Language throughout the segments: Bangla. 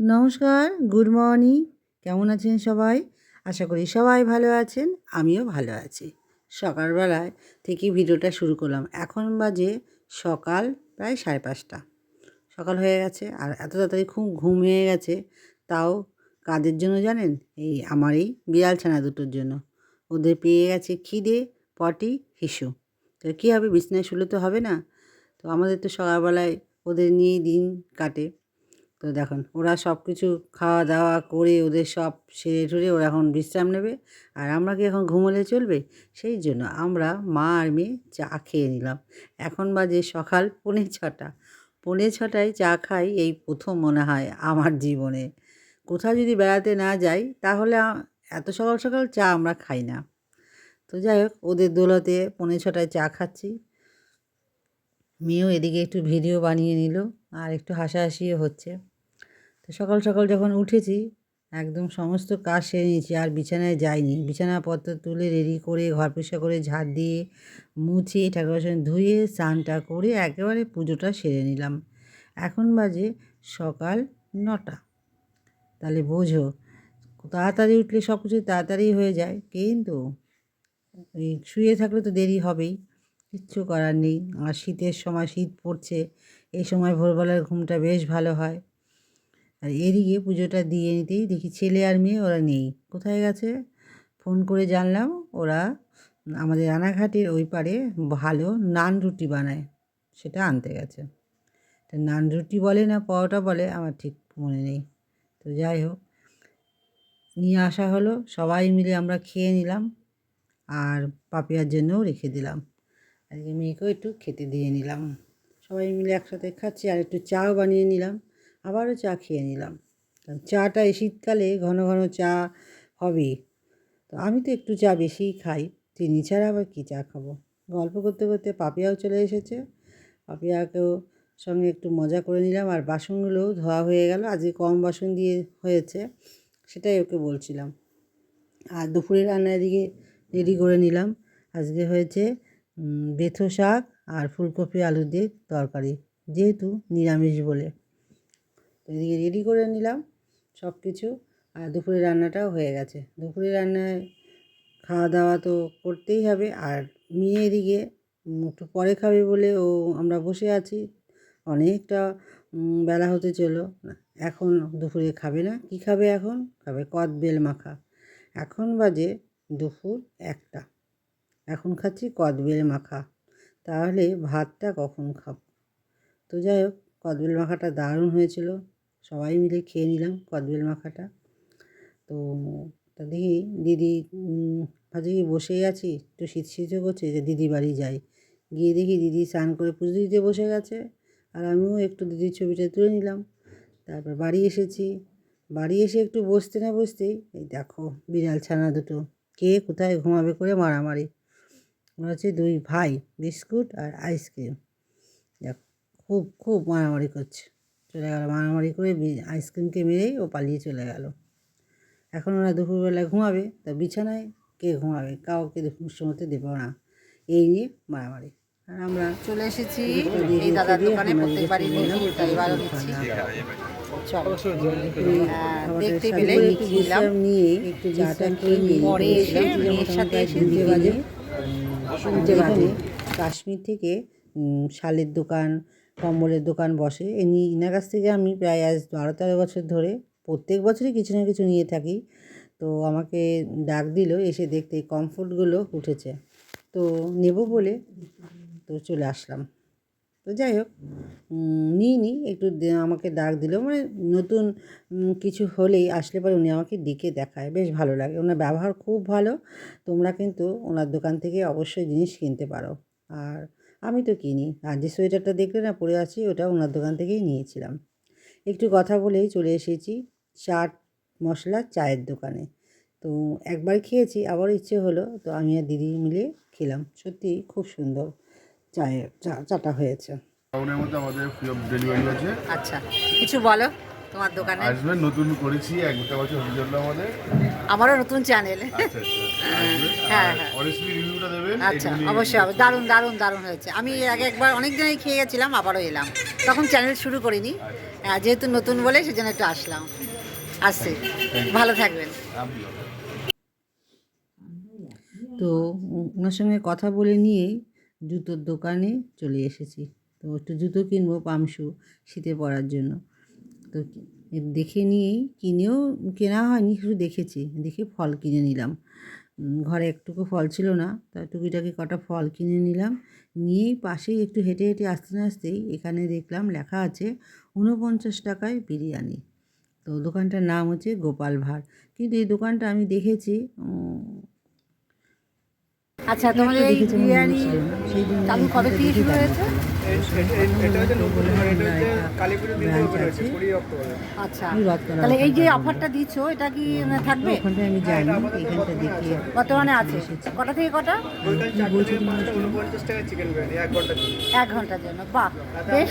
নমস্কার, গুড মর্নিং। কেমন আছেন সবাই? আশা করি সবাই ভালো আছেন, আমিও ভালো আছি। সকালবেলায় থেকে ভিডিওটা শুরু করলাম। এখন বাজে সকাল প্রায় সাড়ে পাঁচটা। সকাল হয়ে গেছে, আর এত তাড়াতাড়ি খুব ঘুম হয়ে গেছে, তাও কাদের জন্য জানেন? এই আমার এই বিড়াল ছানা দুটোর জন্য। ওদের পেয়ে গেছে খিদে, পটি, হিসু। তো কী হবে? বিছনায় শুলে তো হবে না। তো আমাদের তো সকালবেলায় ওদের নিয়েই দিন কাটে। তো দেখুন, ওরা সব কিছু খাওয়া দাওয়া করে ওদের সব সেরে ঠুরে ওরা এখন বিশ্রাম নেবে আর আমরা কি এখন ঘুমোলে চলবে? সেই জন্য আমরা মা আর মেয়ে চা খেয়ে নিলাম। এখন বাজে সকাল পৌনে ছটা। পৌনে ছটায় চা খাই এই প্রথম মনে হয় আমার জীবনে। কোথাও যদি বেড়াতে না যাই তাহলে এত সকাল সকাল চা আমরা খাই না। তো যাই হোক, ওদের দোলতে পৌনে ছটায় চা খাচ্ছি। মেয়েও এদিকে একটু ভিডিও বানিয়ে নিল আর একটু হাসাহাসিও হচ্ছে। সকাল সকাল যখন উঠেছি, একদম সমস্ত কাজ সেরে নিয়েছি, আর বিছানায় যাইনি। বিছানাপত্র তুলে রেডি করে, ঘর পরিষ্কার করে ঝাড় দিয়ে মুছে ঠাকুর বাসন ধুয়ে স্নানটা করে একেবারে পুজোটা সেরে নিলাম। এখন বাজে সকাল নটা। তাহলে বোঝো, তাড়াতাড়ি উঠলে সব কিছু তাড়াতাড়ি হয়ে যায়, কিন্তু শুয়ে থাকলে তো দেরি হবেই, কিচ্ছু করার নেই। আর শীতের সময় শীত পড়ছে, এই সময় ভোরবেলার ঘুমটা বেশ ভালো হয়। আর এদিকে পুজোটা দিয়ে নিতেই দেখি ছেলে আর মেয়ে ওরা নেই। কোথায় গেছে? ফোন করে জানলাম ওরা আমাদের রানাঘাটের ওই পারে ভালো নান রুটি বানায়, সেটা আনতে গেছে। তা নান রুটি বলে না পরোটা বলে আমার ঠিক মনে নেই। তো যাই হোক, নিয়ে আসা হলো, সবাই মিলে আমরা খেয়ে নিলাম আর পাপিয়ার জন্যও রেখে দিলাম। আজকে মেয়েকেও একটু খেতে দিয়ে নিলাম। সবাই মিলে একসাথে খাচ্ছি আর একটু চাও বানিয়ে নিলাম। আবারও চা খেয়ে নিলাম। চাটা এই শীতকালে ঘন ঘন চা হবে। তো আমি তো একটু চা বেশিই খাই। চিনি ছাড়া আবার কী চা খাব? গল্প করতে করতে পাপিয়াও চলে এসেছে। পাপিয়াকেও সঙ্গে একটু মজা করে নিলাম। আর বাসনগুলোও ধোয়া হয়ে গেল। আজকে কম বাসন দিয়ে হয়েছে, সেটাই ওকে বলছিলাম। আর দুপুরে রান্নার দিকে রেডি করে নিলাম। আজকে হয়েছে বেথো শাক আর ফুলকপি আলু দিয়ে তরকারি। যেহেতু নিরামিষ বলে। এদিকে রেডি করে নিলাম সব কিছু আর দুপুরে রান্নাটাও হয়ে গেছে। দুপুরে রান্নায় খাওয়া দাওয়া তো করতেই হবে আর মেয়ে এদিকে একটু পরে খাবে বলে ও আমরা বসে আছি। অনেকটা বেলা হতে চলো এখন দুপুরে খাবে না। কি খাবে এখন? খাবে কদ বেল মাখা। এখন বাজে দুপুর একটা। এখন খাচ্ছি কদবেল মাখা। তাহলে ভাতটা কখন খাব? তো যাই হোক কদবেল মাখাটা দারুণ হয়েছিল। সবাই মিলে খেয়ে নিলাম কদবেল মাখাটা। তো তা দেখি দিদি কি বসেই আছি? একটু শীত শীত করছে যে দিদি বাড়ি যাই। গিয়ে দেখি দিদি স্নান করে পুজো দিতে বসে গেছে। আর আমিও একটু দিদির ছবিটা তুলে নিলাম। তারপর বাড়ি এসেছি। বাড়ি এসে একটু বসতে না বসতেই এই দেখো বিড়াল ছানা দুটো। কে কোথায় ঘুমাবে করে মারামারি। হচ্ছে দুই ভাই, বিস্কুট আর আইসক্রিম। দেখ, খুব খুব মারামারি করছে। চলে গেল মারামারি করে আইসক্রিমকে মেরেই ও পালিয়ে চলে গেল। এখন ওরা দুপুরবেলা ঘুমাবে তা বিছানায় কে ঘুমাবে? কাউকে দুপুর সময়তে দেবো না। এই নিয়ে মারামারি। আর আমরা চলে এসেছি এই দাদার দোকানে প্রত্যেকবারই দিয়ে দেখি দিলাম, তাই এবারও দিচ্ছি হ্যাঁ, দেখতে পেলে একটু নিয়ে একটু চাটা খেয়ে নিয়ে পরে এসে মেয়ের সাথে এসে তিনটে বাজে। দিই। তিনটে বাজে। কাশ্মীর থেকে শালের দোকান কম্বলের দোকান বসে। এনি এনার কাছ থেকে আমি প্রায় আজ বারো তেরো বছর ধরে প্রত্যেক বছরই কিছু না কিছু নিয়ে থাকি। তো আমাকে ডাক দিল, এসে দেখতে কমফোর্টগুলো উঠেছে। তো নেব বলে তো চলে আসলাম। তো যাই হোক নিই নি একটু আমাকে ডাক দিল। মানে নতুন কিছু হলেই আসলে পরে উনি আমাকে ডেকে দেখায়। বেশ ভালো লাগে। ওনার ব্যবহার খুব ভালো। তোমরা কিন্তু ওনার দোকান থেকে অবশ্যই জিনিস কিনতে পারো। আর আমি তো কিনি। আর যে সোয়েটারটা দেখলে না পরে আছি ওটা ওনার দোকান থেকেই নিয়েছিলাম। একটু কথা বলেই চলে এসেছি চাট মশলা চায়ের দোকানে। তো একবার খেয়েছি আবার ইচ্ছে হলো তো আমি আর দিদি মিলে খেলাম। সত্যি খুব সুন্দর চায়ের চা চাটা হয়েছে। টাউনের মধ্যে আমাদের ফ্রি অফ ডেলিভারি আছে। আচ্ছা কিছু বলো? তোমার দোকানে? আসবেন নতুন করেছি একটা বছর হয়ে চলল আমাদের। আমারও নতুন চ্যানেল আচ্ছা আচ্ছা হ্যাঁ, হ্যাঁ। অনেস্টলি রিভিউটা দেবেন আচ্ছা অবশ্যই হবে দারুণ দারুণ দারুণ হয়েছে। আমি এর আগে একবার অনেক দিনই খেয়ে গেছিলাম আবারও এলাম। তখন চ্যানেল শুরু করিনি। যেহেতু নতুন বলে সেজন্য একটু আসলাম। আসছি। ভালো থাকবেন। তো ওনার সঙ্গে কথা বলে নিয়েই জুতোর দোকানে চলে এসেছি। তো একটু জুতো কিনবো পামশু শীতে পরার জন্য। তো দেখে নিয়েই কিনেও কেনা হয়নি শুধু দেখেছি। দেখে ফল কিনে নিলাম। ঘরে একটুকু ফল ছিল না তা টুকিটাকি কটা ফল কিনে নিলাম। নিয়েই পাশেই একটু হেঁটে হেঁটে আসতে না আসতেই এখানে দেখলাম লেখা আছে ঊনপঞ্চাশ টাকায় বিরিয়ানি। তো দোকানটার নাম হচ্ছে গোপাল ভাঁড়। কিন্তু এই দোকানটা আমি দেখেছি আচ্ছা তোমাদের এই বিরিয়ানি চালু কবে থেকে শুরু হয়েছে? আচ্ছা। তাহলে এই যে অফারটা দিচ্ছ এটা কি মানে থাকবে? ওখানটায় আমি জানি এখানটা দেখি বর্তমানে আছে। কটা থেকে কটা? এক ঘণ্টার জন্য বাহ বেশ।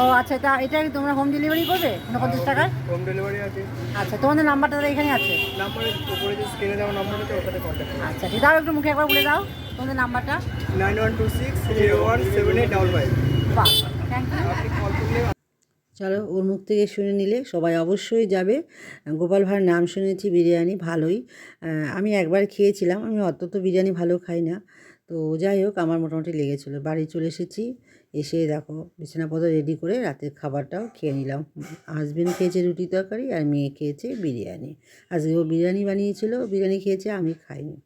ও আচ্ছা তা এটা কি তোমরা হোম ডেলিভারি করবে? উনপঞ্চাশ টাকার হোম ডেলিভারি আছে আচ্ছা তোমাদের নাম্বারটা এখানে আছে। নাম্বারের উপরে যে স্ক্রিনে দেওয়া নাম্বার আছে কন্ট্যাক্ট আচ্ছা দাও একটু মুখে একবার বলে দাও। তোমাদের নাম্বারটা? Nine one two six zero one seven eight double five. বাহ থ্যাংক ইউ আপনি কল করলে চলো ওর মুখ থেকে শুনে নিলে সবাই অবশ্যই যাবে। গোপাল ভাঁড় নাম শুনেছি বিরিয়ানি ভালোই। আমি একবার খেয়েছিলাম আমি অত তো বিরিয়ানি ভালো খাই না। তো যাই হোক আমার মোটামুটি লেগেছিলো। বাড়ি চলে এসেছি এসে দেখো বিছানাপত্র রেডি করে রাতের খাবারটাও খেয়ে নিলাম। হাজবেন্ড খেয়েছে রুটি তরকারি আর মেয়ে খেয়েছে বিরিয়ানি। আজকে ও বিরিয়ানি বানিয়েছিল বিরিয়ানি খেয়েছে আমি খাইনি।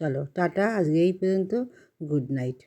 চলো টাটা আজকে এই পর্যন্ত গুড নাইট।